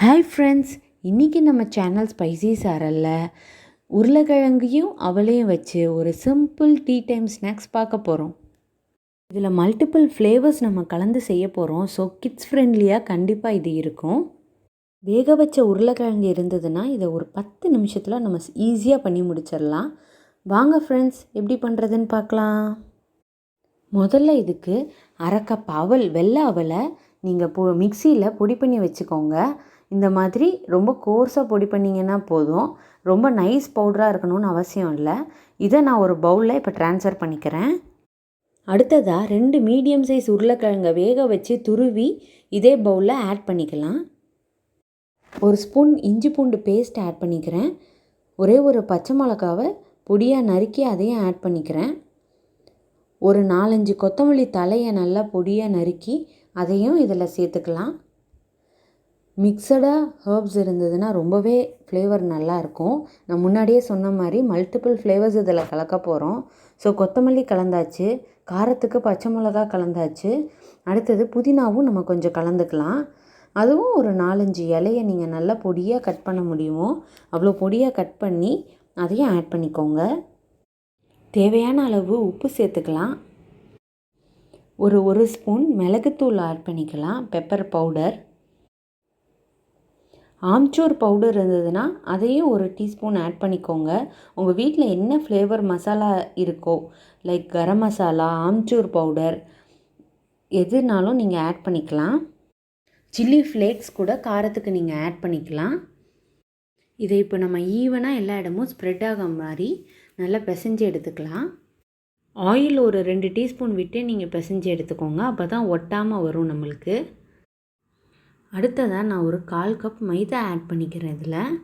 Hi friends இன்றைக்கி நம்ம channel spicy சாரல்ல உருளைக்கிழங்கையும் அவளையும் வச்சு ஒரு சிம்பிள் டீ டைம் ஸ்நாக்ஸ் பார்க்க போகிறோம் இதில் மல்டிபிள் ஃப்ளேவர்ஸ் நம்ம கலந்து செய்ய போகிறோம் ஸோ கிட்ஸ் ஃப்ரெண்ட்லியாக கண்டிப்பாக இது இருக்கும். வேக வச்ச உருளைக்கிழங்கு இருந்ததுன்னா இதை ஒரு பத்து நிமிஷத்தில் நம்ம ஈஸியாக பண்ணி முடிச்சிடலாம். வாங்க ஃப்ரெண்ட்ஸ் எப்படி பண்ணுறதுன்னு பார்க்கலாம். முதல்ல இதுக்கு அரைக்கப் அவல் வெள்ளை அவலை நீங்கள் பொ மிக்சியில் பொடி பண்ணி வச்சுக்கோங்க. இந்த மாதிரி ரொம்ப கோர்ஸாக பொடி பண்ணிங்கன்னா போதும். ரொம்ப நைஸ் பவுடராக இருக்கணும்னு அவசியம் இல்லை. இதை நான் ஒரு பவுலில் இப்போ ட்ரான்ஸ்ஃபர் பண்ணிக்கிறேன். அடுத்ததாக ரெண்டு மீடியம் சைஸ் உருளைக்கிழங்கை வேக வச்சு துருவி இதே பவுலில் ஆட் பண்ணிக்கலாம். ஒரு ஸ்பூன் இஞ்சி பூண்டு பேஸ்ட் ஆட் பண்ணிக்கிறேன். ஒரே ஒரு பச்சை மிளகாவை பொடியாக நறுக்கி அதையும் ஆட் பண்ணிக்கிறேன். ஒரு நாலஞ்சு கொத்தமல்லி தலையை நல்லா பொடியாக நறுக்கி அதையும் இதில் சேர்த்துக்கலாம். மிக்சடாக ஹர்ப்ஸ் இருந்ததுன்னா ரொம்பவே ஃப்ளேவர் நல்லாயிருக்கும் நான் முன்னாடியே சொன்ன மாதிரி மல்டிபிள் ஃப்ளேவர்ஸ் இதில் கலக்க போகிறோம் ஸோ கொத்தமல்லி கலந்தாச்சு காரத்துக்கு பச்சை மிளகா கலந்தாச்சு அடுத்தது புதினாவும் நம்ம கொஞ்சம் கலந்துக்கலாம். அதுவும் ஒரு நாலஞ்சு இலையை நீங்கள் நல்லா பொடியாக கட் பண்ண முடியுமோ. அவ்வளோ பொடியாக கட் பண்ணி அதையும் ஆட் பண்ணிக்கோங்க. தேவையான அளவு உப்பு சேர்த்துக்கலாம். ஒரு ஒரு ஸ்பூன் மிளகுத்தூள் ஆட் பண்ணிக்கலாம். பெப்பர் பவுடர் ஆம்ச்சூர் பவுடர் இருந்ததுன்னா அதையும் ஒரு டீஸ்பூன் ஆட் பண்ணிக்கோங்க. உங்கள் வீட்டில் என்ன ஃப்ளேவர் மசாலா இருக்கோ லைக் கரம் மசாலா ஆம்ச்சூர் பவுடர் எதுனாலும் நீங்கள் ஆட் பண்ணிக்கலாம். சில்லி ஃப்ளேக்ஸ் கூட காரத்துக்கு நீங்கள் ஆட் பண்ணிக்கலாம். இதை இப்போ நம்ம ஈவனாக எல்லா இடமும் ஸ்ப்ரெட் ஆக மாதிரி நல்லா பிசைஞ்சு எடுத்துக்கலாம். ஆயில் ஒரு ரெண்டு டீஸ்பூன் விட்டு நீங்கள் பிசைஞ்சு எடுத்துக்கோங்க. அப்போ தான் ஒட்டாமல் வரும் நம்மளுக்கு. அடுத்ததாக நான் ஒரு கால் கப் மைதா ஆட் பண்ணிக்கிறேன் இதில்.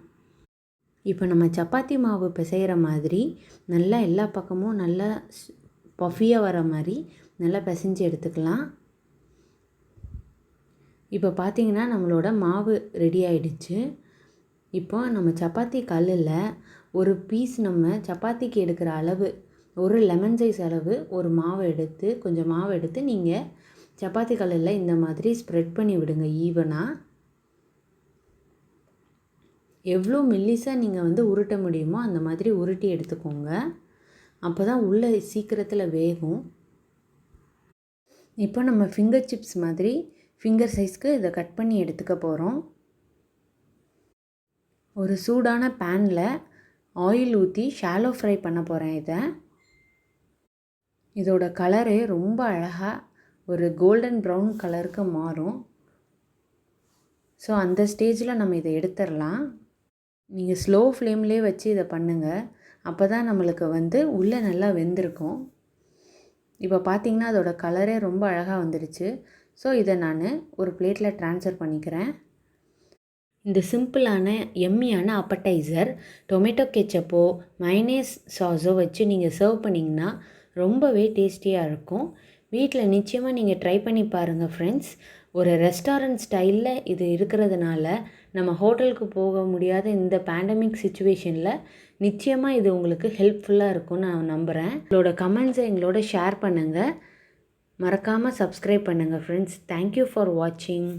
இப்போ நம்ம சப்பாத்தி மாவு பிசைகிற மாதிரி நல்லா எல்லா பக்கமும் நல்லா பஃபியாக வர மாதிரி நல்லா பிசைஞ்சு எடுத்துக்கலாம். இப்போ பார்த்திங்கன்னா நம்மளோட மாவு ரெடி ஆயிடுச்சு. இப்போ நம்ம சப்பாத்தி கல்லில் ஒரு பீஸ் நம்ம சப்பாத்திக்கு எடுக்கிற அளவு ஒரு லெமன் சைஸ் அளவு ஒரு மாவை எடுத்து கொஞ்சம் மாவு எடுத்து நீங்கள் சப்பாத்தி கல்லில் இந்த மாதிரி ஸ்ப்ரெட் பண்ணி விடுங்க ஈவனாக எவ்வளோ மில்லிஸாக நீங்கள் வந்து உருட்ட முடியுமோ அந்த மாதிரி உருட்டி எடுத்துக்கோங்க. அப்போ தான் உள்ளே சீக்கிரத்தில் வேகும். இப்போ நம்ம ஃபிங்கர் சிப்ஸ் மாதிரி ஃபிங்கர் சைஸ்க்கு இதை கட் பண்ணி எடுத்துக்க போகிறோம் ஒரு சூடான பேனில் ஆயில் ஊற்றி ஷாலோ ஃப்ரை பண்ண போகிறேன் இதை. இதோட கலரே ரொம்ப அழகாக ஒரு கோல்டன் ப்ரௌன் கலருக்கு மாறும். ஸோ அந்த ஸ்டேஜில் நம்ம இதை எடுத்துடலாம். நீங்கள் ஸ்லோ ஃப்ளேம்லேயே வச்சு இதை பண்ணுங்கள் அப்போ தான் நம்மளுக்கு வந்து உள்ளே நல்லா வெந்திருக்கும். இப்போ பார்த்திங்கன்னா அதோடய கலரே ரொம்ப அழகாக வந்துடுச்சு ஸோ இதை நான் ஒரு பிளேட்டில் ட்ரான்ஸ்ஃபர் பண்ணிக்கிறேன். இந்த சிம்பிளான எம்மியான அப்படைசர் டொமேட்டோ கெச்சப்போ மைனேஸ் சாஸோ வச்சு நீங்கள் சர்வ் பண்ணிங்கன்னா ரொம்பவே டேஸ்டியாக இருக்கும். வீட்டில் நிச்சயமாக நீங்கள் ட்ரை பண்ணி பாருங்கள் ஃப்ரெண்ட்ஸ் ஒரு ரெஸ்டாரண்ட் ஸ்டைலில் இது இருக்கிறதுனால நம்ம ஹோட்டலுக்கு போக முடியாத இந்த பேண்டமிக் சுச்சுவேஷனில் நிச்சயமாக இது உங்களுக்கு ஹெல்ப்ஃபுல்லாக இருக்கும்னு நான் நம்புகிறேன் உங்களோட கமெண்ட்ஸை எங்களோட ஷேர் பண்ணுங்கள் மறக்காமல் சப்ஸ்கிரைப் பண்ணுங்கள் ஃப்ரெண்ட்ஸ் தேங்க்யூ ஃபார் வாட்சிங்